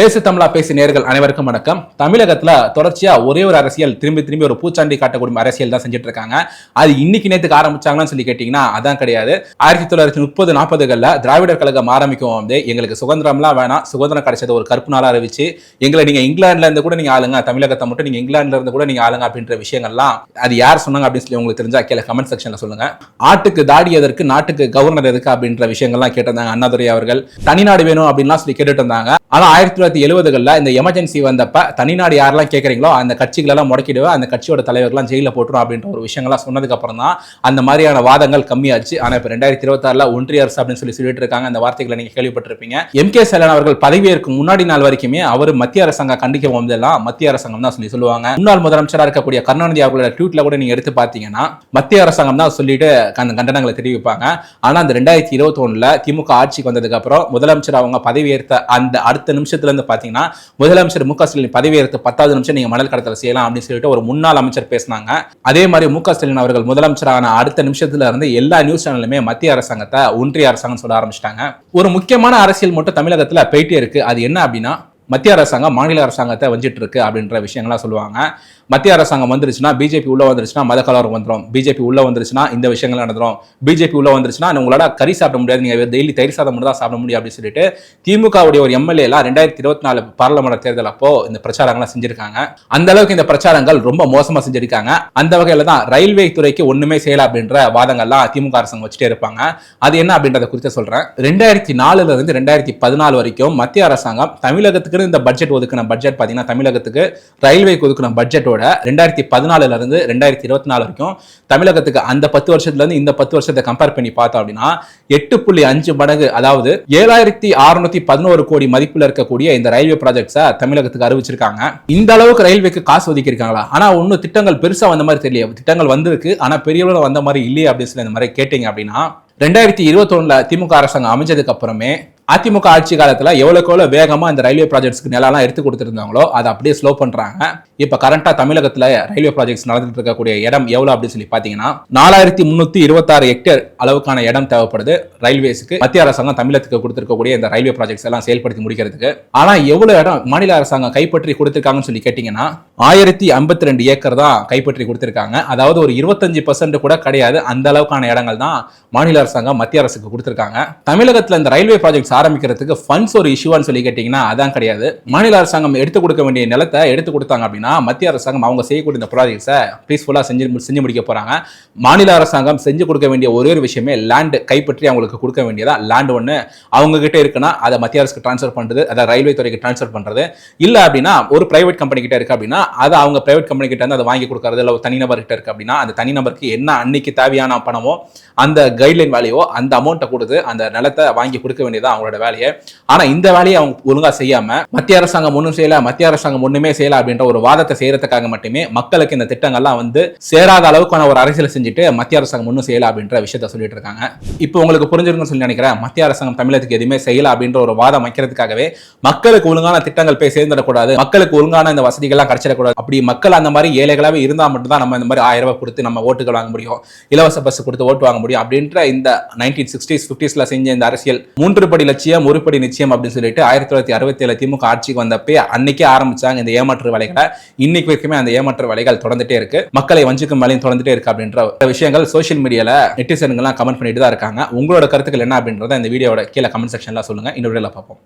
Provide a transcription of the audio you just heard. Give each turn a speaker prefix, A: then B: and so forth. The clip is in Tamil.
A: பேசு தமிழா பேசி நேர்கள் அனைவருக்கும் வணக்கம். தமிழகத்துல தொடர்ச்சியா ஒரே ஒரு அரசியல் திரும்பி திரும்பி ஒரு பூச்சாண்டி காட்டக்கூடிய அரசியல் தான் செஞ்சுட்டு இருக்காங்க. அது இன்னைக்கு நேத்துக்கு ஆரம்பிச்சாங்கன்னு சொல்லி கேட்டீங்கன்னா அதான் கிடையாது. ஆயிரத்தி தொள்ளாயிரத்தி முப்பது நாற்பதுகளில் திராவிடர் கழகம் ஆரம்பிக்கும் வந்து எங்களுக்கு சுதந்திரம்லாம் வேணாம். சுதந்திரம் கிடைச்சது ஒரு கருப்பு நாளா அறிவிச்சு எங்களை நீங்க இங்கிலாந்துல இருந்து கூட நீங்க ஆளுங்க தமிழகத்தை மட்டும் நீங்க இங்கிலாந்துல இருந்து கூட நீங்க ஆளுங்க அப்படின்ற விஷயங்கள்லாம் அது யார் சொன்னாங்க அப்படின்னு சொல்லி உங்களுக்கு தெரிஞ்சா கீழே கமெண்ட் செக்ஷன்ல சொல்லுங்க. ஆட்டுக்கு தாடி எதற்கு நாட்டுக்கு கவர்னர் எதுக்கு அப்படின்ற விஷயங்கள்லாம் கேட்டிருந்தாங்க அண்ணாதுரை அவர்கள். தனிநாடு வேணும் அப்படின்லாம் சொல்லி கேட்டுட்டு இருந்தாங்க. ஆனால் ஆயிரத்தி தொள்ளாயிரத்தி எழுபதுகளில் இந்த எமர்ஜென்சி வந்தப்ப தனிநாடு யாரெல்லாம் கேட்குறீங்களோ அந்த கட்சிகளெல்லாம் முடக்கிடுவேன் அந்த கட்சியோட தலைவர்கள்லாம் ஜெயிலில் போட்டுரும் அப்படின்ற ஒரு விஷயங்கள்லாம் சொன்னதுக்கப்புறம் தான் அந்த மாதிரியான வாதங்கள் கம்மியாச்சு. ஆனால் இப்போ ரெண்டாயிரத்தி இருபத்தாறுல ஒன்றிய அரசு அப்படின்னு சொல்லி சொல்லிட்டு இருக்காங்க. அந்த வார்த்தைகளை நீங்கள் கேள்விப்பட்டிருப்பீங்க. எம் கே ஸ்டாலின் அவர்கள் பதவியேற்கும் முன்னாடி நாள் வரைக்குமே அவர் மத்திய அரசாங்கம் கண்டிக்க போதெல்லாம் மத்திய அரசாங்கம் தான் சொல்லி சொல்லுவாங்க. முன்னாள் முதலமைச்சராக இருக்கக்கூடிய கருணாநிதி அவர்களோட ட்வீட்டில் கூட நீங்கள் எடுத்து பார்த்தீங்கன்னா மத்திய அரசாங்கம் தான் சொல்லிட்டு அந்த கண்டனங்களை தெரிவிப்பாங்க. ஆனால் அந்த ரெண்டாயிரத்தி இருபத்தொன்னில் திமுக ஆட்சிக்கு வந்ததுக்கப்புறம் முதலமைச்சர் அவங்க பதவியேற்ற அந்த அடுத்த நிமிஷத்துல இருந்து பாத்தீங்கன்னா முதலமைச்சர் மு க ஸ்டாலின் பதவியேற்று பத்தாவது நிமிஷம் நீங்க மணல் கடத்தல் செய்யலாம் அப்படின்னு சொல்லிட்டு ஒரு முன்னாள் அமைச்சர் பேசினாங்க. அதே மாதிரி மு க ஸ்டாலின் அவர்கள் முதலமைச்சரான அடுத்த நிமிஷத்துல இருந்து எல்லா நியூஸ் சேனலுமே மத்திய அரசாங்கத்தை ஒன்றிய அரசாங்கம் சொல்ல ஆரம்பிச்சிட்டாங்க. ஒரு முக்கியமான அரசியல் மட்டும் தமிழகத்துல போயிட்டே இருக்கு. அது என்ன அப்படின்னா மத்திய அரசாங்கம் மாநில அரசாங்கத்தை வஞ்சிட்டு இருக்கு அப்படின்ற விஷயங்கள்லாம் சொல்லுவாங்க. மத்திய அரசாங்கம் வந்துருச்சுன்னா பிஜேபி உள்ள வந்துருச்சுன்னா மத கலவரம் வந்துடும் பிஜேபி உள்ள வந்துருச்சுன்னா இந்த விஷயங்கள் நடந்துரும். பிஜேபி உள்ள வந்துருச்சுன்னா உங்களால கறி சாப்பிட முடியாது. நீங்க டெய்லி தயிர் சாதம் மட்டும் தான் சாப்பிட முடியும் அப்படின்னு சொல்லிட்டு திமுகவுடைய ஒரு எம்எல்ஏ எல்லாம் ரெண்டாயிரத்தி இருபத்தி நாலு பாராளுமன்ற தேர்தல் அப்போ இந்த பிரச்சாரங்கள்லாம் செஞ்சிருக்காங்க. அந்த அளவுக்கு இந்த பிரச்சாரங்கள் ரொம்ப மோசமா செஞ்சிருக்காங்க. அந்த வகையில தான் ரயில்வே துறைக்கு ஒண்ணுமே செய்யல அப்படின்ற வாதங்கள்லாம் திமுக அரசாங்கம் வச்சுட்டே இருப்பாங்க. அது என்ன அப்படின்றத குறித்து சொல்றேன். ரெண்டாயிரத்தி நாலுல இருந்து ரெண்டாயிரத்தி பதினாலு வரைக்கும் மத்திய அரசாங்கம் தமிழகத்துக்கு இந்த பட்ஜெட் ஒதுக்கின பட்ஜெட் பார்த்தீங்கன்னா தமிழகத்துக்கு ரயில்வேக்கு ஒதுக்கின பட்ஜெட்டோட ரெண்டாயிரத்தி பதினாலுல இருந்து ரெண்டாயிரத்தி இருபத்தி நாலு வரைக்கும் தமிழகத்துக்கு அந்த பத்து வருஷத்துல இருந்து இந்த பத்து வருஷத்தை கம்பேர் பண்ணி பார்த்தோம் அப்படின்னா எட்டு புள்ளி அஞ்சு மடங்கு அதாவது ஏழாயிரத்தி அறுநூத்தி பதினோரு கோடி மதிப்பில் இருக்கக்கூடிய இந்த ரயில்வே ப்ராஜெக்ட்ஸை தமிழகத்துக்கு அறிவிச்சிருக்காங்க. இந்த அளவுக்கு ரயில்வேக்கு காசு ஒதுக்கியிருக்காங்களா? ஆனா ஒன்னும் திட்டங்கள் பெருசா வந்த மாதிரி தெரியல. திட்டங்கள் வந்திருக்கு. ஆனா பெரிய அளவில் வந்த மாதிரி இல்லையே அப்படின்னு சொல்லி இந்த மாதிரி கேட்டீங்க அப்படின்னா ரெண்டாயிரத்தி இருபத்தொன்னுல திமுக அரசாங்கம் அமைஞ்சதுக்கு அப்புறமே அதிமுக ஆட்சி காலத்தில் எவ்வளோக்கு எவ்வளோ வேகமாக இந்த ரயில்வே ப்ராஜெக்ட்ஸ்க்கு நிலம்லாம் எடுத்து கொடுத்துருந்தாங்களோ அதை அப்படியே ஸ்லோ பண்றாங்க. இப்போ கரண்டா தமிழகத்தில் ரயில்வே ப்ராஜெக்ட்ஸ் நடந்துட்டு இருக்கக்கூடிய இடம் எவ்வளோ அப்படின்னு சொல்லி பார்த்தீங்கன்னா நாலாயிரத்தி முந்நூற்றி இருபத்தாறு ஹெக்டேர் அளவுக்கான இடம் தேவைப்படுது ரயில்வேஸுக்கு. மத்திய அரசாங்கம் தமிழகத்துக்கு கொடுத்துருக்கக்கூடிய இந்த ரயில்வே ப்ராஜெக்ட்ஸ் எல்லாம் செயல்படுத்தி முடிக்கிறதுக்கு. ஆனால் எவ்வளோ இடம் மாநில அரசாங்கம் கைப்பற்றி கொடுத்துருக்காங்கன்னு சொல்லி கேட்டிங்கன்னா ஆயிரத்தி ஐம்பத்தி ரெண்டு ஏக்கர் தான் கைப்பற்றி கொடுத்துருக்காங்க. அதாவது ஒரு இருபத்தஞ்சு பர்சன்ட் கூட கிடையாது. அந்த அளவுக்கான இடங்கள் தான் மாநில அரசாங்கம் மத்திய அரசுக்கு கொடுத்துருக்காங்க. தமிழகத்தில் இந்த ரயில்வே ப்ராஜெக்ட்ஸ் ஆரம்பிக்கிறதுக்கு ஃபண்ட்ஸ் ஒரு இஷ்யூவான்னு சொல்லி கேட்டிங்கன்னா அதான் கிடையாது. மாநில அரசாங்கம் எடுத்து கொடுக்க வேண்டிய நிலத்தை எடுத்து கொடுத்தாங்க அப்படின்னா மத்திய அரசாங்கம் அவங்க செய்யக்கூடிய இந்த ப்ராஜெக்ட்ஸை பீஸ்ஃபுல்லாக செஞ்சு செஞ்சு முடிக்க போகிறாங்க மாநில அரசாங்கம் செஞ்சு கொடுக்க வேண்டிய ஒரே ஒரு விஷயமே லேண்டு கைப்பற்றி அவங்களுக்கு கொடுக்க வேண்டியதா? லேண்ட் ஒன்று அவங்ககிட்ட இருக்குன்னா அதை மத்திய அரசுக்கு ட்ரான்ஸ்ஃபர் பண்ணுறது அதை ரயில்வே துறைக்கு ட்ரான்ஸ்ஃபர் பண்ணுறது இல்லை அப்படின்னா ஒரு பிரைவேட் கம்பெனி கிட்ட இருக்குது அப்படின்னா அதை அவங்க பிரைவேட் கம்பெனி கிட்ட அதை வாங்கி கொடுக்கறது இல்லை ஒரு தனிநபர் கிட்ட அப்படின்னா அந்த தனிநபருக்கு என்ன அன்னைக்கு தேவையான பணமோ அந்த கைட்லைன் வேலையோ அந்த அமௌண்ட்டை கொடுத்து அந்த நிலத்தை வாங்கி கொடுக்க வேண்டியதாக அவங்களோட அவங்களோட வேலையை. ஆனா இந்த வேலையை அவங்க ஒழுங்கா செய்யாம மத்திய அரசாங்கம் ஒன்றும் செய்யல மத்திய அரசாங்கம் ஒண்ணுமே செய்யல அப்படின்ற ஒரு வாதத்தை செய்யறதுக்காக மட்டுமே மக்களுக்கு இந்த திட்டங்கள்லாம் வந்து சேராத அளவுக்கான ஒரு அரசியல் செஞ்சுட்டு மத்திய அரசாங்கம் ஒன்றும் செய்யல அப்படின்ற விஷயத்த சொல்லிட்டு இருக்காங்க. இப்போ உங்களுக்கு புரிஞ்சிருக்குன்னு சொல்லி நினைக்கிறேன் மத்திய அரசாங்கம் தமிழகத்துக்கு எதுவுமே செய்யல அப்படின்ற ஒரு வாதம் வைக்கிறதுக்காகவே மக்களுக்கு ஒழுங்கான திட்டங்கள் போய் சேர்ந்துடக்கூடாது மக்களுக்கு ஒழுங்கான இந்த வசதிகள்லாம் கிடைச்சிடக்கூடாது. அப்படி மக்கள் அந்த மாதிரி ஏழைகளாகவே இருந்தா மட்டும்தான் நம்ம இந்த மாதிரி ஆயிரம் ரூபாய் கொடுத்து நம்ம ஓட்டுகள் வாங்க முடியும் இலவச பஸ் கொடுத்து ஓட்டு வாங்க முடியும் அப்படின்ற இந்த நைன்டீன் சிக்ஸ்டீஸ் ஃபிஃப்டிஸில் செஞ்ச இந்த அரசியல் மூன்று படி லட்சியம் உருப்படி நிச்சயம் அப்படின்னு சொல்லிட்டு ஆயிரத்தி தொள்ளாயிரத்தி அறுபத்தி ஏழு திமுக ஆட்சிக்கு வந்தப்பே அன்னைக்கே ஆரம்பிச்சாங்க இந்த ஏமாற்று வேலைகளை. இன்னைக்கு வரைக்குமே அந்த ஏமாற்று வேலைகள் தொடர்ந்துட்டே இருக்கு. மக்களை வஞ்சிக்கும் வேலையும் தொடர்ந்துட்டே இருக்கு அப்படின்ற விஷயங்கள் சோஷியல் மீடியால நெட்டிசன்கள்லாம் கமெண்ட் பண்ணிட்டு தான் இருக்காங்க. உங்களோட கருத்துக்கள் என்ன அப்படின்றத இந்த வீடியோட கீழே கமெண்ட் செக்ஷன்ல சொல்லுங்க. இன்னொரு வீடியோல பார்ப்போம்.